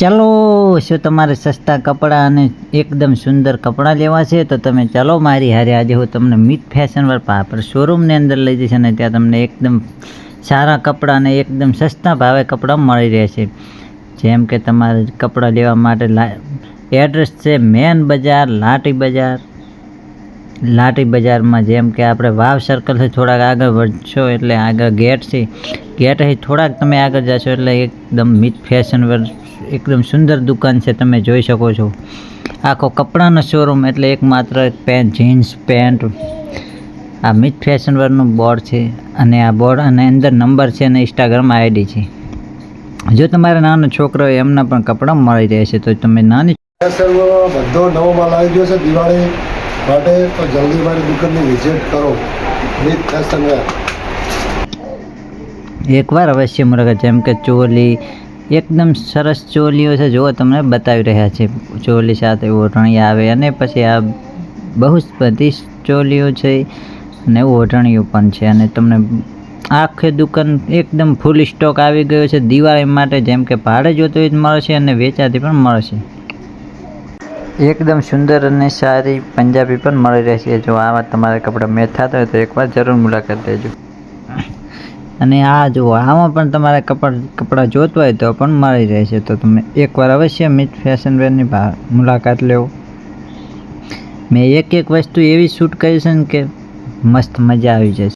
ચાલો, શું તમારે સસ્તા કપડાં અને એકદમ સુંદર કપડાં લેવા છે? તો તમે ચાલો, મારી હારે આજે હું તમને મિત ફેશન પર પાપર શોરૂમની અંદર લઈ જઈશ અને ત્યાં તમને એકદમ સારા કપડાં અને એકદમ સસ્તા ભાવે કપડાં મળી રહેશે. જેમ કે તમારે કપડાં લેવા માટે એડ્રેસ છે મેન બજાર, લાટી બજાર લાટી બજારમાં જેમ કે આપણે વાવ સર્કલથી થોડાક આગળ વધશો એટલે આગળ ગેટ છે ગેટથી થોડાક તમે આગળ જશો એટલે એકદમ મિત ફેશન એકદમ સુંદર દુકાન છે, તમે જોઈ શકો છો. આખો કપડાનો શોરૂમ એટલે એકમાત્ર પેન્ટ જીન્સ પેન્ટ આ મિત ફેશન વેરનું બોર્ડ છે અને આ બોર્ડ અને અંદર નંબર છે અને ઇન્સ્ટાગ્રામ આઈડી છે. જો તમારે નાનો છોકરો એમના પણ કપડાં મળી રહેશે, તો તમે નાની બધો નવો માલ આવી ગયો છે, દિવાળી માટે તો જલ્દી મારી દુકાનની વિઝિટ કરો. એકવાર અવશ્ય મુલાકાત. જેમ કે ચોલી, એકદમ સરસ ચોલીઓ છે, જુઓ તમને બતાવી રહ્યા છે. ચોલી સાથે ઓઢણી આવે અને પછી આ બહુ જ બધી ચોલીઓ છે અને ઓઢણીઓ પણ છે. અને તમને આખી દુકાન એકદમ ફૂલ સ્ટોક આવી ગયો છે. દિવાળી માટે જેમ કે ભાડે જોતો હોય તો મળશે અને વેચાતી પણ મળશે. એકદમ સુંદર અને સારી પંજાબી પણ મળી રહેશે. જો આવા તમારા કપડાં મેચ થતા હોય તો એકવાર જરૂર મુલાકાત લેજો. અને આ જો આમાં પણ તમારે કપડ, કપડાં જોતું હોય તો પણ મળી રહેશે. તો તમે એકવાર અવશ્ય મિત ફેશન વેરની મુલાકાત લેવો મેં એક એક વસ્તુ એવી શૂટ કરી છે ને કે મસ્ત મજા આવી જશે.